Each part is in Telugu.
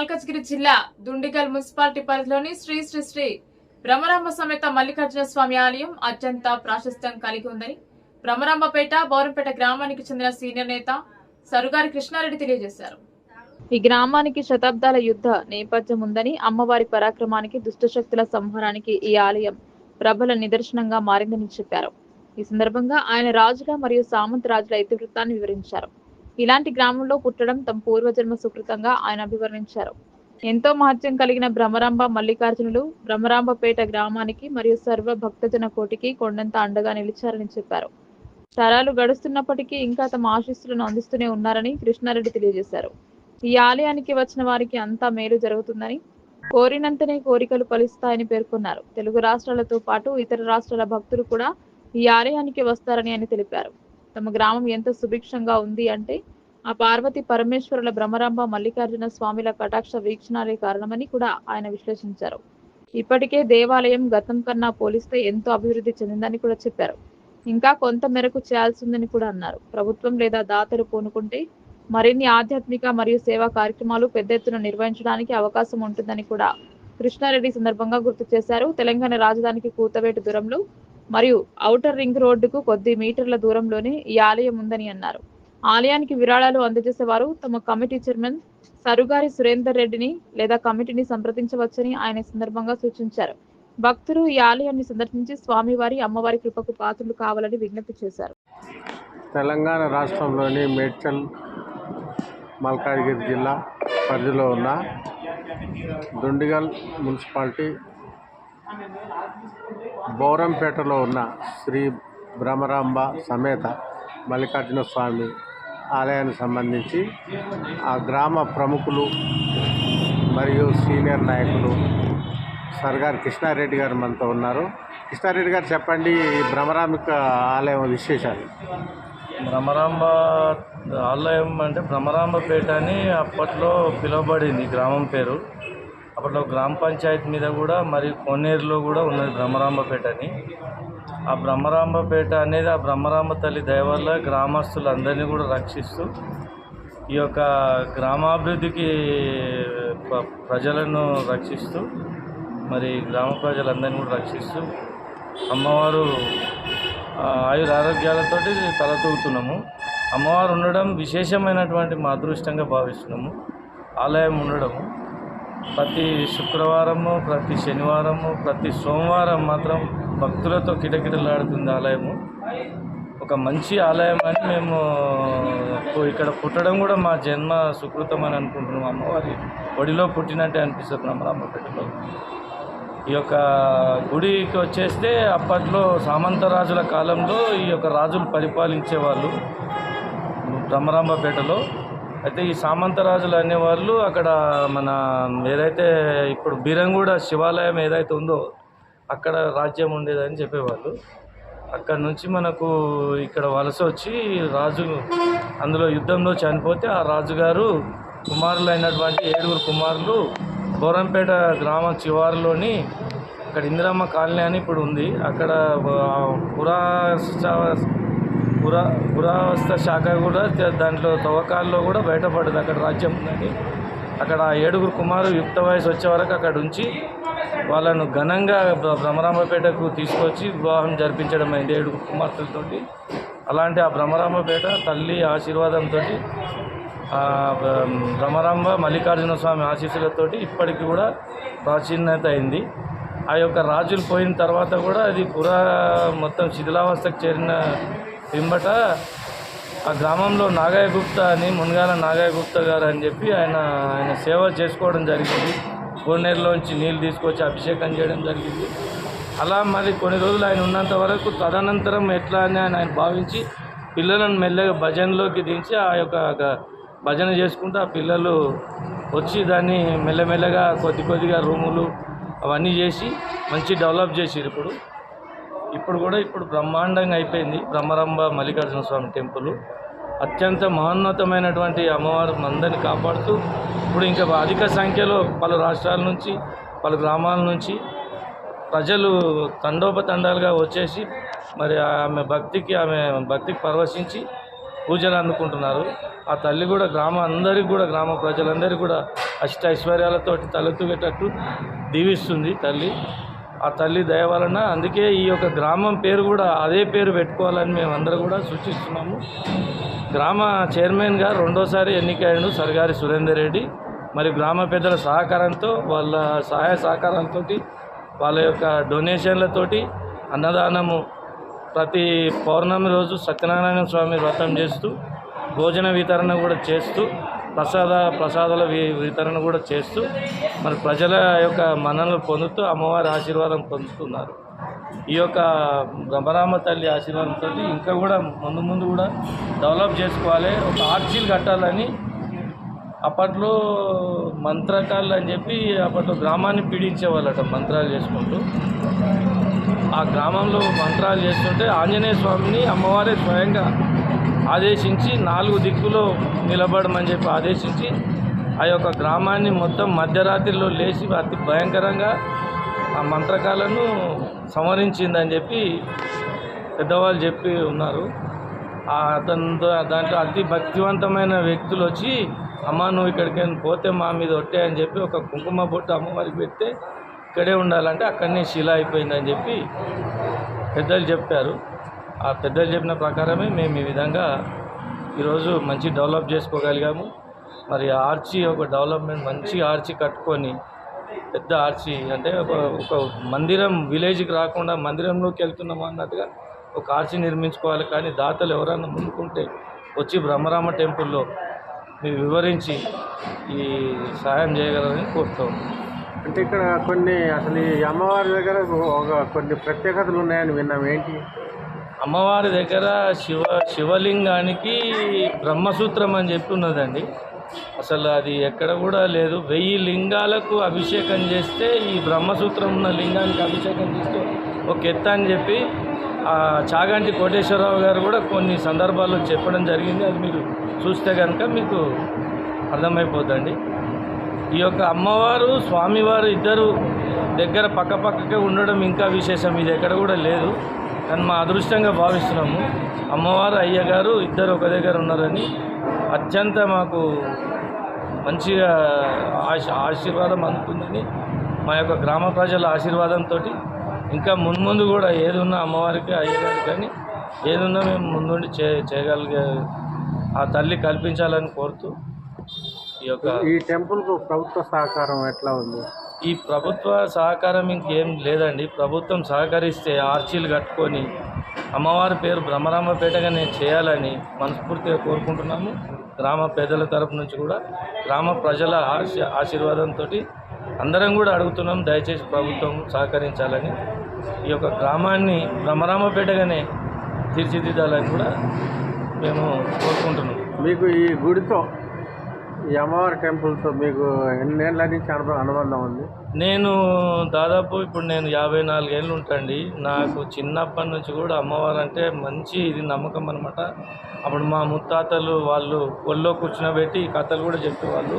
మల్కజ్గిరి జిల్లా దుండిగల్ మున్సిపాలిటీ పరిధిలోని శ్రీ శ్రీ శ్రీ భ్రమరాంబ సమేత మల్లికార్జున స్వామి ఆలయం అత్యంత ప్రాశస్త్యం కలిగి ఉందని భ్రమరాంబపేట బౌరంపేట గ్రామానికి చెందిన సీనియర్ నేత సరుగారి కృష్ణారెడ్డి తెలియజేశారు. ఈ గ్రామానికి శతాబ్దాల యుద్ధ నేపథ్యం ఉందని అమ్మవారి పరాక్రమానికి దుష్టశక్తుల సంహారానికి ఈ ఆలయం ప్రబల నిదర్శనంగా మారిందని చెప్పారు. ఈ సందర్భంగా ఆయన రాజుగా మరియు సామంత రాజుల ఇతివృత్తాన్ని వివరించారు. ఇలాంటి గ్రామంలో పుట్టడం తమ పూర్వజన్మ సుకృతంగా ఆయన అభివర్ణించారు. ఎంతో మహత్యం కలిగిన భ్రమరాంబ మల్లికార్జునులు భ్రమరాంబపేట గ్రామానికి మరియు సర్వ భక్తజన కోటికి కొండంత అండగా నిలిచారని చెప్పారు. తరాలు గడుస్తున్నప్పటికీ ఇంకా తమ ఆశీస్సులను అందిస్తూనే ఉన్నారని కృష్ణారెడ్డి తెలియజేశారు. ఈ ఆలయానికి వచ్చిన వారికి అంతా మేలు జరుగుతుందని కోరినంతనే కోరికలు ఫలిస్తాయని పేర్కొన్నారు. తెలుగు రాష్ట్రాలతో పాటు ఇతర రాష్ట్రాల భక్తులు కూడా ఈ ఆలయానికి వస్తారని ఆయన తెలిపారు. తమ గ్రామం ఎంత సుభిక్షంగా ఉంది అంటే ఆ పార్వతి పరమేశ్వరుల భ్రమరాంబ మల్లికార్జున స్వామిల కటాక్ష వీక్షణాలే కారణమని కూడా ఆయన విశ్లేషించారు. ఇప్పటికే దేవాలయం గతం కన్నా పోలిస్తే ఎంతో అభివృద్ధి చెందిందని కూడా చెప్పారు. ఇంకా కొంత మేరకు చేయాల్సిందని కూడా అన్నారు. ప్రభుత్వం లేదా దాతలు పూనుకుంటే మరిన్ని ఆధ్యాత్మిక మరియు సేవా కార్యక్రమాలు పెద్ద ఎత్తున నిర్వహించడానికి అవకాశం ఉంటుందని కూడా కృష్ణారెడ్డి సందర్భంగా గుర్తు చేశారు. తెలంగాణ రాజధానికి కూతవేటు దూరంలో మరియు ఔటర్ రింగ్ రోడ్డుకు కొద్ది మీటర్ల దూరంలోనే ఈ ఆలయం ఉందని అన్నారు. ఆలయానికి విరాళాలు అందజేసేవారు తమ కమిటీ చైర్మన్ సరుగారి సురేందర్ రెడ్డిని లేదా కమిటీని సంప్రదించవచ్చని ఆయన సందర్భంగా సూచించారు. భక్తులు ఈ ఆలయాన్ని సందర్శించి స్వామివారి అమ్మవారి కృపకు పాత్రలు కావాలని విజ్ఞప్తి చేశారు. తెలంగాణ రాష్ట్రంలోని మేడ్చల్ మల్కాజ్గిరి జిల్లా పరిధిలో ఉన్న దుండిగల్ మున్సిపాలిటీ బోరంపేటలో ఉన్న శ్రీ భ్రమరాంబ సమేత మల్లికార్జున స్వామి ఆలయానికి సంబంధించి ఆ గ్రామ ప్రముఖులు మరియు సీనియర్ నాయకులు సర్గార్ కృష్ణారెడ్డి గారు మనతో ఉన్నారు. కృష్ణారెడ్డి గారు చెప్పండి ఈ భ్రమరాంబిక ఆలయం విశేషాలు. భ్రమరాంబ ఆలయం అంటే భ్రమరాంబపేట అని అప్పట్లో పిలువబడింది గ్రామం పేరు. అప్పట్లో గ్రామ పంచాయతీ మీద కూడా మరి కోనేరులో కూడా ఉన్నది బ్రహ్మరాంబపేట అని. ఆ బ్రహ్మరాంబపేట అనేది ఆ బ్రహ్మరాంబ తల్లి దయ వల్ల గ్రామస్తులందరినీ కూడా రక్షిస్తూ ఈ యొక్క గ్రామాభివృద్ధికి ప్రజలను రక్షిస్తూ మరి గ్రామ ప్రజలందరినీ కూడా రక్షిస్తూ అమ్మవారు ఆయుర ఆరోగ్యాలతోటి తలతూగుతున్నాము అమ్మవారు ఉండడం విశేషమైనటువంటి మా అదృష్టంగా భావిస్తున్నాము. ఆలయం ఉండడము. ప్రతి శుక్రవారము ప్రతి శనివారము ప్రతి సోమవారం మాత్రం భక్తులతో కిటకిటలాడుతుంది ఆలయము. ఒక మంచి ఆలయం అని మేము ఇక్కడ పుట్టడం కూడా మా జన్మ సుకృతం అని అనుకుంటున్నాం అమ్మవారి. ఒడిలో పుట్టినట్టే అనిపిస్తుంది నమ్మరామపేటలో ఈ యొక్క గుడికి వచ్చేస్తే అప్పట్లో సామంత రాజుల కాలంలో ఈ యొక్క రాజులు పరిపాలించేవాళ్ళు బ్రహ్మరాంబపేటలో అయితే ఈ సామంత రాజులు అనేవాళ్ళు అక్కడ మన ఏదైతే ఇప్పుడు బీరంగూడ శివాలయం ఏదైతే ఉందో అక్కడ రాజ్యం ఉండేదని చెప్పేవాళ్ళు. అక్కడ నుంచి మనకు ఇక్కడ వలస వచ్చి రాజు అందులో యుద్ధంలో చనిపోతే ఆ రాజుగారు కుమారులు అయినటువంటి ఏడుగురు కుమారులు బోరంపేట గ్రామ శివారులోని అక్కడ ఇందిరమ్మ కాలనీ అని ఇప్పుడు ఉంది. అక్కడ పురా పురా పురావస్థ శాఖ కూడా దాంట్లో తవ్వకాల్లో కూడా బయటపడింది అక్కడ రాజ్యం ఉందని. అక్కడ ఆ ఏడుగురు కుమారు యుక్త వయసు వచ్చే వరకు అక్కడ ఉంచి వాళ్ళను ఘనంగా భ్ర- భ్రమరాంబపేటకు తీసుకొచ్చి వివాహం జరిపించడం అయింది ఏడుగురు కుమార్తెలతోటి. అలాంటి ఆ భ్రమరాంబపేట తల్లి ఆశీర్వాదంతో భ్రమరాంబ మల్లికార్జున స్వామి ఆశీస్సులతో ఇప్పటికి కూడా ప్రాచీనత అయింది. ఆ యొక్క రాజులు పోయిన తర్వాత కూడా అది పురా మొత్తం శిథిలావస్థకు చేరిన వెంబట ఆ గ్రామంలో నాగయ్య గుప్తా అని మునగాల నాగయ్య గుప్తా గారు అని చెప్పి ఆయన ఆయన సేవ చేసుకోవడం జరిగింది. కోనేరులోంచి నీళ్ళు తీసుకొచ్చి అభిషేకం చేయడం జరిగింది. అలా మరి కొన్ని రోజులు ఆయన ఉన్నంత వరకు తదనంతరం ఎట్లా అని ఆయన ఆయన భావించి పిల్లలను మెల్లగా భజనలోకి దించి ఆ యొక్క భజన చేసుకుంటూ ఆ పిల్లలు వచ్చి దాన్ని మెల్లమెల్లగా కొద్ది కొద్దిగా రూములు అవన్నీ చేసి మంచి డెవలప్ చేసిరు ఇప్పుడు. ఇప్పుడు కూడా ఇప్పుడు బ్రహ్మాండంగా అయిపోయింది. బ్రహ్మరంభ మల్లికార్జున స్వామి టెంపుల్. అత్యంత మహోన్నతమైనటువంటి అమ్మవారు అందరిని కాపాడుతూ ఇప్పుడు ఇంకా అధిక సంఖ్యలో పలు రాష్ట్రాల నుంచి పలు గ్రామాల నుంచి ప్రజలు తండోపతండాలుగా వచ్చేసి మరి ఆమె భక్తికి ఆమె భక్తికి పరవశించి పూజలు అందుకుంటున్నారు. ఆ తల్లి కూడా గ్రామ అందరికి కూడా గ్రామ ప్రజలందరికీ కూడా అష్ట ఐశ్వర్యాలతోటి తలెత్తుగేటట్టు దీవిస్తుంది తల్లి. ఆ తల్లి దయ వలన అందుకే ఈ యొక్క గ్రామం పేరు కూడా అదే పేరు పెట్టుకోవాలని మేము అందరం కూడా సూచిస్తున్నాము. గ్రామ చైర్మన్గా రెండోసారి ఎన్నికయ్యాడు సర్గారి సురేందర్ రెడ్డి. మరియు గ్రామ పెద్దల సహకారంతో వాళ్ళ సహాయ సహకారంతో వాళ్ళ యొక్క డొనేషన్లతోటి అన్నదానము ప్రతి పౌర్ణమి రోజు సత్యనారాయణ స్వామి వ్రతం చేస్తూ భోజన వితరణ కూడా చేస్తూ ప్రసాద ప్రసాదాల వి- వితరణ కూడా చేస్తూ మరి ప్రజల యొక్క మన్ననలు పొందుతూ అమ్మవారి ఆశీర్వాదం పొందుతున్నారు. ఈ యొక్క బ్రహ్మరామ తల్లి ఆశీర్వాదంతో ఇంకా కూడా ముందు ముందు కూడా డెవలప్ చేసుకోవాలి ఒక ఆర్చీలు కట్టాలని అప్పట్లో మంత్రకాళ్ళు అని చెప్పి అప్పట్లో గ్రామాన్ని పీడించేవాళ్ళట మంత్రాలు చేసుకుంటూ. ఆ గ్రామంలో మంత్రాలు చేస్తుంటే ఆంజనేయ స్వామిని అమ్మవారే స్వయంగా ఆదేశించి నాలుగు దిక్కులో నిలబడమని చెప్పి ఆదేశించి ఆ యొక్క గ్రామాన్ని మొత్తం మధ్యరాత్రిలో లేచి అతి భయంకరంగా ఆ మంత్రకాలను సంవరించిందని చెప్పి పెద్దవాళ్ళు చెప్పి ఉన్నారు. అతను అతనితో దాంట్లో అతి భక్తివంతమైన వ్యక్తులు వచ్చి అమ్మ నువ్వు ఇక్కడికి పోతే మా మీద ఒట్టే అని చెప్పి ఒక కుంకుమ బొట్టు అమ్మవారికి పెడితే ఇక్కడే ఉండాలంటే అక్కడనే శిల అయిపోయిందని చెప్పి పెద్దలు చెప్పారు. ఆ పెద్దలు చెప్పిన ప్రకారమే మేము ఈ విధంగా ఈరోజు మంచి డెవలప్ చేసుకోగలిగాము. మరి ఆర్చి ఒక డెవలప్మెంట్ మంచి ఆర్చి కట్టుకొని పెద్ద ఆర్చి అంటే ఒక ఒక మందిరం విలేజ్కి రాకుండా మందిరంలోకి వెళ్తున్నాము అన్నట్టుగా ఒక ఆర్చి నిర్మించుకోవాలి. కానీ దాతలు ఎవరైనా ముందుకుంటే వచ్చి బ్రహ్మరామ టెంపుల్లో మీరు వివరించి ఈ సహాయం చేయగలరని కోరుతాం. అంటే ఇక్కడ కొన్ని అసలు ఈ అమ్మవారి దగ్గర ఒక కొన్ని ప్రత్యేకతలు ఉన్నాయని విన్నాం. ఏంటి? అమ్మవారి దగ్గర శివ శివలింగానికి బ్రహ్మసూత్రం అని చెప్పి ఉన్నదండి. అసలు అది ఎక్కడ కూడా లేదు. వెయ్యి లింగాలకు అభిషేకం చేస్తే ఈ బ్రహ్మసూత్రం ఉన్న లింగానికి అభిషేకం చేస్తే ఒక ఎత్త అని చెప్పి చాగంటి కోటేశ్వరరావు గారు కూడా కొన్ని సందర్భాల్లో చెప్పడం జరిగింది. అది మీరు చూస్తే కనుక మీకు అర్థమైపోద్దండి. ఈ యొక్క అమ్మవారు స్వామివారు ఇద్దరు దగ్గర పక్క పక్కకే ఉండడం ఇంకా విశేషం. ఇది ఎక్కడ కూడా లేదు. కానీ మా అదృష్టంగా భావిస్తున్నాము. అమ్మవారు అయ్యగారు ఇద్దరు ఒక దగ్గర ఉన్నారని అత్యంత మాకు మంచిగా ఆశ ఆశీర్వాదం అందుతుందని మా యొక్క గ్రామ ప్రజల ఆశీర్వాదంతో ఇంకా మున్ముందు కూడా ఏదున్నా అమ్మవారికి అయ్యగారికి కానీ ఏదున్నా మేము ముందుండి చే చేయగలిగే ఆ తల్లి కల్పించాలని కోరుతూ ఈ యొక్క ఈ టెంపుల్కు ప్రభుత్వ సహకారం ఎట్లా ఉంది? ఈ ప్రభుత్వ సహకారం ఇంకేం లేదండి. ప్రభుత్వం సహకరిస్తే ఆర్చీలు కట్టుకొని అమ్మవారి పేరు బ్రహ్మరామపేటగా నేను చేయాలని మనస్ఫూర్తిగా కోరుకుంటున్నాము. గ్రామ పేదల తరపు నుంచి కూడా గ్రామ ప్రజల ఆశ ఆశీర్వాదంతో అందరం కూడా అడుగుతున్నాం దయచేసి ప్రభుత్వం సహకరించాలని. ఈ యొక్క గ్రామాన్ని బ్రహ్మరామపేటగానే తీర్చిదిద్దాలని కూడా మేము కోరుకుంటున్నాం. మీకు ఈ గుడితో ఈ అమ్మవారి టెంపుల్తో మీకు ఎన్నేళ్ళ నుంచి అనుబంధం ఉంది? నేను దాదాపు ఇప్పుడు నేను యాభై నాలుగేళ్ళు ఉంటాండి. నాకు చిన్నప్పటి నుంచి కూడా అమ్మవారు అంటే మంచి ఇది నమ్మకం అనమాట అప్పుడు మా ముత్తాతలు వాళ్ళు ఒళ్ళో కూర్చునబెట్టి ఈ కథలు కూడా చెప్పేవాళ్ళు.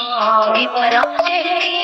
పరాశక్తి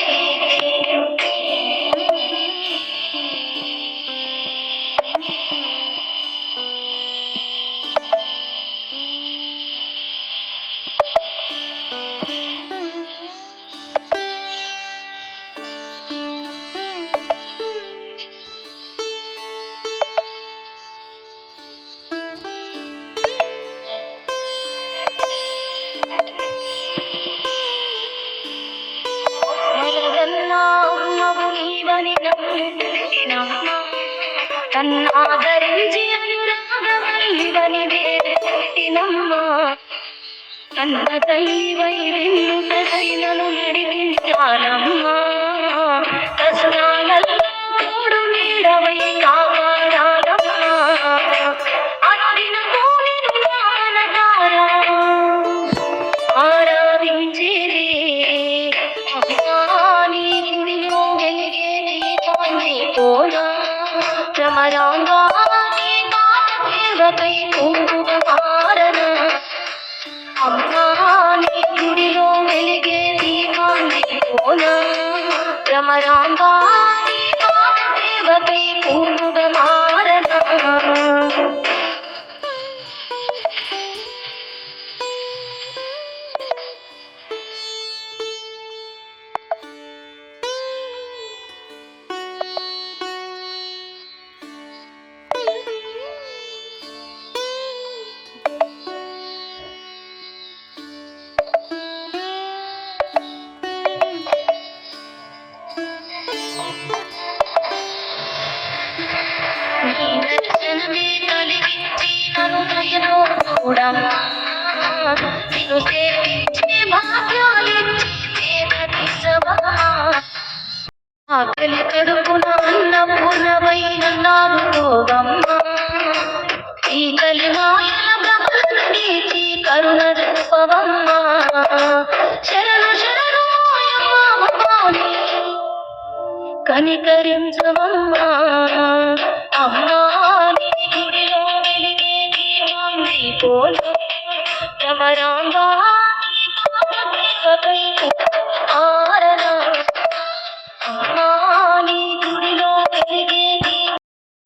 తన్నాదరించి అనురాగమల్లివని వేడినమ్మా కన్న తల్లివై వెన్ను తసైనను నడిపించానమ్మా కసనాలలో తోడు నీడవై కాపాడాలమ్మా. అడిన భూమిని జ్ఞానధారా ఆరాధించేది అభిమాని గుడిలో వెలిగే దీపాన్ని పోనా నీ గుడిలో వెలిగే దీపాన్ని పోనా చూడమ్మా నిన్ను సేవించే భాగ్యాలిచ్చి ఆకలి కడుపున అన్నపూర్ణమై నన్నాడు పోగమ్మా ఈ కలిమాయల బ్రహ్మీచి కరుణ రూపవమ్మ. శరణు శరణు కనికరించవమ్మా.